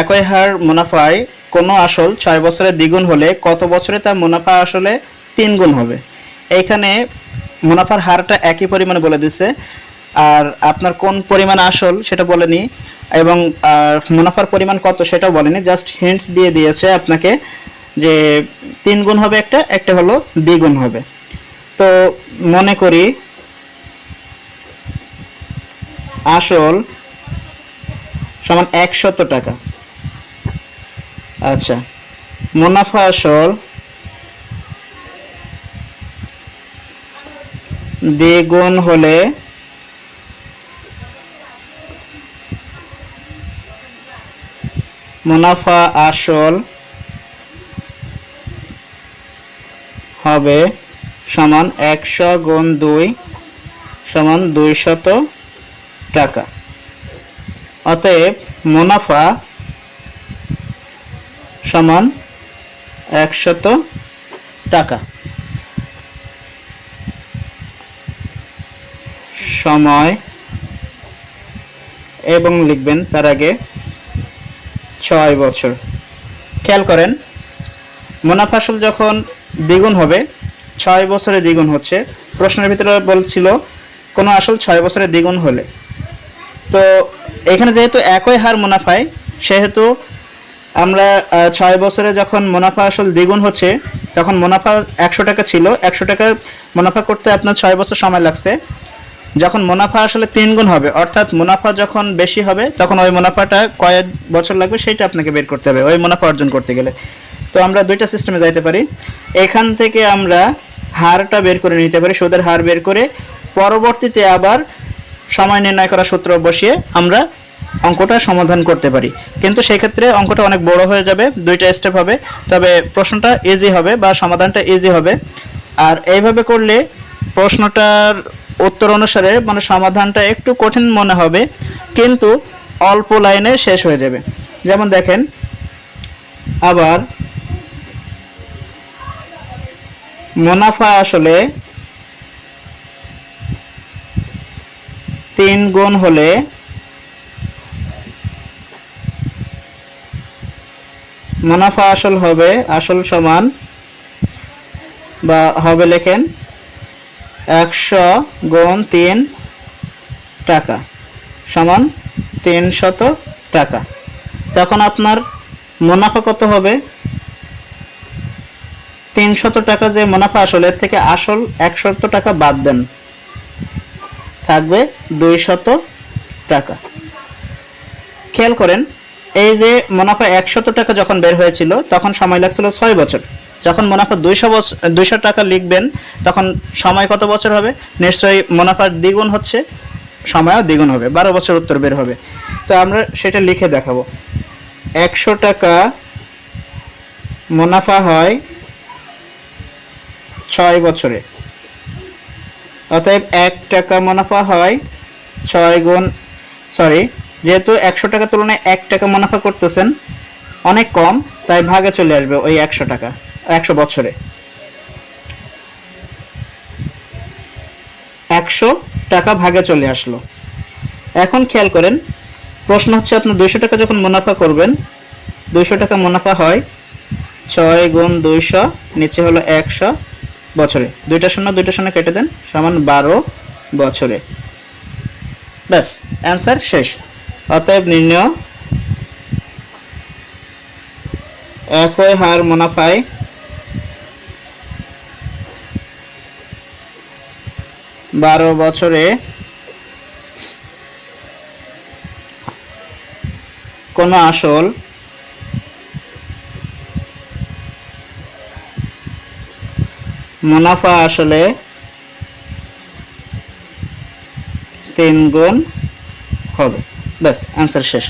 একই হার মুনাফায় কোনো আসল ছয় বছরে দ্বিগুণ হলে কত বছরে তার মুনাফা আসলে তিন গুণ হবে? এইখানে মুনাফার হারটা একই পরিমাণে বলে দিছে। আর আপনার কোন পরিমাণ আসল সেটা বলেনি এবং মুনাফার পরিমাণ কত সেটাও বলেনি। জাস্ট হিন্টস দিয়ে দিয়েছে আপনাকে যে তিন গুণ হবে একটা একটা হলো দ্বিগুণ হবে। তো মনে করি আসল সমান একশত টাকা। আচ্ছা। মুনাফা আসল। দ্বিগুণ হলে মুনাফা আসল হবে সমান একশো গুণ দুই সমান দুইশত টাকা। অতএব মুনাফা সমান একশত টাকা। সময় এবং লিখবেন তার আগে ছয় বছর। খেয়াল করেন, মুনাফা আসল যখন দ্বিগুণ হবে, ছয় বছরে দ্বিগুণ হচ্ছে। প্রশ্নের ভিতরে বলছিল, কোনো আসল ছয় বছরে দ্বিগুণ হলে। তো এখানে যেহেতু একই হার মুনাফায়, সেহেতু আমরা ছয় বছরে যখন মুনাফা আসল দ্বিগুণ হচ্ছে, তখন মুনাফা একশো টাকা ছিল। একশো টাকা মুনাফা করতে আপনার ছয় বছর সময় লাগছে। যখন মুনাফা আসলে তিন গুণ হবে, অর্থাৎ মুনাফা যখন বেশি হবে, তখন ওই মুনাফাটা কয়েক বছর লাগবে সেটা আপনাকে বের করতে হবে, ওই মুনাফা অর্জন করতে গেলে। তো আমরা দুইটা সিস্টেমে যাইতে পারি। এখান থেকে আমরা হারটা বের করে নিতে পারি, সুদের হার বের করে। পরবর্তীতে আবার সময় নির্ণয় করা সূত্র বসিয়ে আমরা অঙ্কটা সমাধান করতে পারি। কিন্তু সেক্ষেত্রে অঙ্কটা অনেক বড় হয়ে যাবে, দুইটা স্টেপ হবে। তবে প্রশ্নটা ইজি হবে বা সমাধানটা ইজি হবে। আর এইভাবে করলে প্রশ্নটার উত্তর অনুসারে মানে সমাধানটা একটু কঠিন মনে হবে, কিন্তু অল্প লাইনে শেষ হয়ে যাবে। যেমন দেখেন, আবার মুনাফা আসলে তিন গুণ হলে মুনাফা আসল হবে, আসল সমান বা হবে লেখেন একশো গুণ তিন টাকা সমান তিনশত টাকা। তখন আপনার মুনাফা কত হবে? তিনশত টাকা যে মুনাফা আসল, এর থেকে আসল একশত টাকা বাদ দেন। থাকবে দুইশত টাকা। খেয়াল করেন এই যে মুনাফা একশত টাকা যখন বের হয়েছিল, তখন সময় লাগছিল ছয় বছর। যখন মুনাফা দুইশো বছর দুইশো টাকা লিখবেন, তখন সময় কত বছর হবে? নিশ্চয়ই মুনাফার দ্বিগুণ হচ্ছে, সময়ও দ্বিগুণ হবে, বারো বছর উত্তর বের হবে। তো আমরা সেটা লিখে দেখাবো। একশো টাকা মুনাফা হয় ছয় বছরে। অতএব এক টাকা মুনাফা হয় ছয় গুণ সরি যেহেতু একশো টাকা তুলনায় এক টাকা মুনাফা করতেছেন, অনেক কম, তাই ভাগে চলে আসবে ওই একশো টাকা, একশো বছরে। একশো টাকা ভাগে চলে আসলো। এখন খেয়াল করেন, প্রশ্ন হচ্ছে আপনি দুইশো টাকা যখন মুনাফা করবেন, দুইশো টাকা মুনাফা হয় ছয় গুণ দুইশো, নিচে হলো একশো বছরে। দুইটা শূন্য দুইটা শূন্য কেটে দেন, সমান বারো বছরে। ব্যাস, অ্যান্সার শেষ। অতএব নির্ণয়। একই হার মুনাফায়। বারো বছরে কোনো আসল মুনাফা আসলে তিন গুণ হবে। ব্যাস অ্যান্সার শেষ